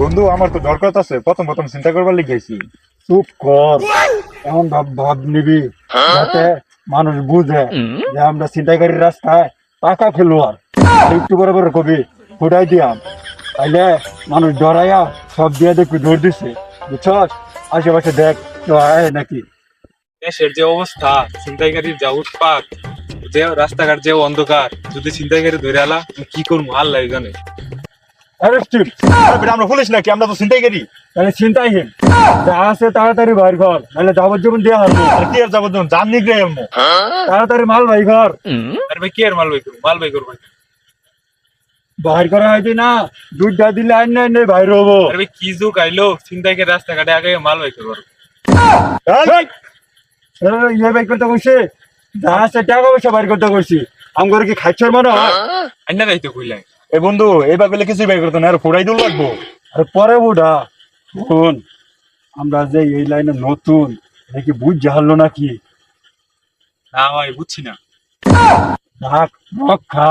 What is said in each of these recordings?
বন্ধু, আমার তো দরকার আছে। প্রথম প্রথম চিন্তা করবার লিখেছি চুপ কর। এমন ভাব ভাব নিবি। যাতে মানুষ বুঝে যে আমরা ছিনতাইকারীর রাস্তায় টাকা খেলোয়ার একটু করে কবি, ফুটাই দিয়াম। তাইলে মানুষ ডরাইয়া সব দিয়ে দেখবি দৌড় দিছে। বুঝছস? আশেপাশে দেখ কেউ আয় নাকি। দেশের যে অবস্থা, ছিনতাইকারীর যা উৎপাত, যে রাস্তাঘাট যে অন্ধকার, যদি ছিনতাইকারী ধরে আলা কি করব? আল্লাহ জানে। অ্যারেস্টিভ আমরা পুলিশ নাকি? আমরা তো চিন্তাই করি। তাহলে চিন্তাইহীন যা আছে তাড়াতাড়ি বাইর ঘর নাহলে যাবজ্জীবন দেওয়া হবে। আর কি আর যাব জান নিগ্রে এমন। তাড়াতাড়ি মাল ভাই ঘর। আরে ভাই কি আর মাল বাই করব? মাল বাই করব বাইর করা হয়নি না। দুধটা দিলে আইন নাই নেই বাইর হব। আরে ভাই কি যুগ আইলো? ছিনতাইকারী রাস্তাঘাটে আগে মাল বাই করব। এই, ইয়ে বাইর করতে কইছে যা আছে টাকা পয়সা বাইর করতে কইছি আমার কি খাইছর মনে হয়? আইনা যাইতো কইলাই এ বন্ধু এইবার পেলে কিছুই বের করতো না আর ফোড়াই দূর লাগবো। আর পরে বুড়া। শুন আমরা যে এই লাইনে নতুন নাকি বুঝ জাহালো নাকি? না ভাই বুঝছি না। ডাক রক্ষা।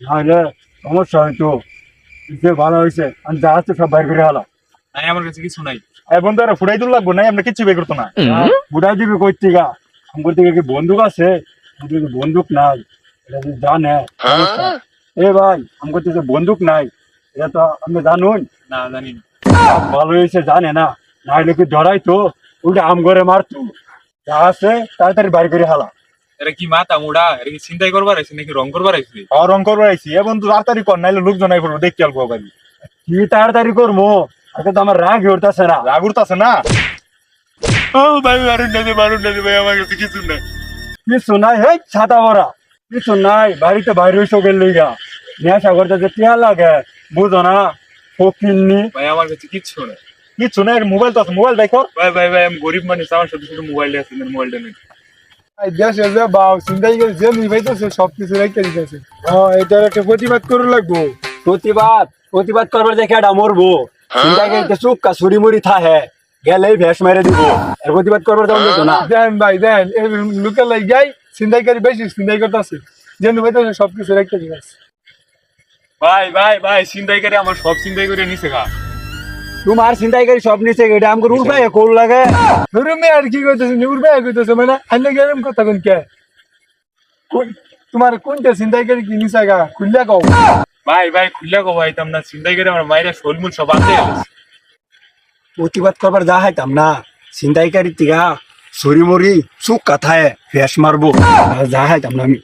নাহলে সমস্যা হয়তো যে ভালো হয়েছে আমি যা আছে সব বাইর করে হলো নাই আমার কাছে কিছু নাই। এ বন্ধু আর ফোড়াই দূর লাগবো নাই আমরা কিছু বের করতো না বুড়াই দিবি কই থেকে আমার থেকে কি বন্দুক আছে? বন্দুক নাই। এটা যদি জানে সমস্যা। এ ভাই আমার থেকে বন্দুক নাই এটা তো আমি জানুন না জানি ভালো হয়েছে জানে না। নাহলে কি ডরাই তো উল্টা আম করে মারতো যা আছে তাড়াতাড়ি বাড়ি করে হালা। এটা কি মাথা মুড়া? এটা কি চিন্তাই করবার আইছে নাকি রং করবার আইছে? আর রং করব আইছি। এ বন্ধু তাড়াতাড়ি কর নাইলে লোকজন আই পড়ব দেখতে অল্প ভাই কি তাড়াতাড়ি করব? আগে তো আমার রাগ উঠতেছে না। রাগুর আছে না? ও ভাই মারুন না মারুন না ভাই আমার কাছে কিছু নাই। কিছু নাই হে ছাতা ভরা। কিছু নাই বাড়িতে বাইরে চোখের লইগা নেশা করতে যে টিয়া লাগে বুঝো না ফকিন্নি ভাই আমার কাছে কিচ্ছু না কিছু নাই মোবাইল তো আছে মোবাইল দেখো। ভাই ভাই ভাই আমি গরিব মানুষ আমার সাথে শুধু মোবাইল আছে মোবাইলটা নেই। দেশে যে বাউ চিন্তাই করে যে নিভাইতেছে সবকিছু রেখে দিতেছে। এটার একটা প্রতিবাদ করে লাগবো। প্রতিবাদ প্রতিবাদ করবার দেখে এটা মরবো। চিন্তা করতে চুক্কা ছুরি মুড়ি থাহে গেলেই ভেস মেরে দিব। এর প্রতিবাদ করবার তেমন না। দেন ভাই দেন এই লোকের লাই যাই। চিন্তাইকারী বেশি চিন্তাই করতেছে যে নিভাইতেছে সবকিছু রেখে দিতেছে ভাই ভাই ভাই চিন্তাইকারী আমার সব চিন্তাই করে নিছে গা। তোমার চিন্তাই করি সব নিচে এটা আমাকে উল্টাই কোল লাগে। ধরুন আর কি করতেছে নিউর ভাই করতেছে মানে আন্য গেলাম কথা কোন কে? কোন- তোমার কোনটা চিন্তাইকারী কি নিচা গা খুললে কও। ভাই ভাই খুললে কো ভাই তোমরা চিন্তাই করে আমার মায়েরা শোলমুল সব গেছে। প্রতিবাদ করবার যা হাইতাম না চিন্তাইকারী তিগা ছুরি মুড়ি চুক কাথায় ফেস মারবো আর যা হাইতাম না আমি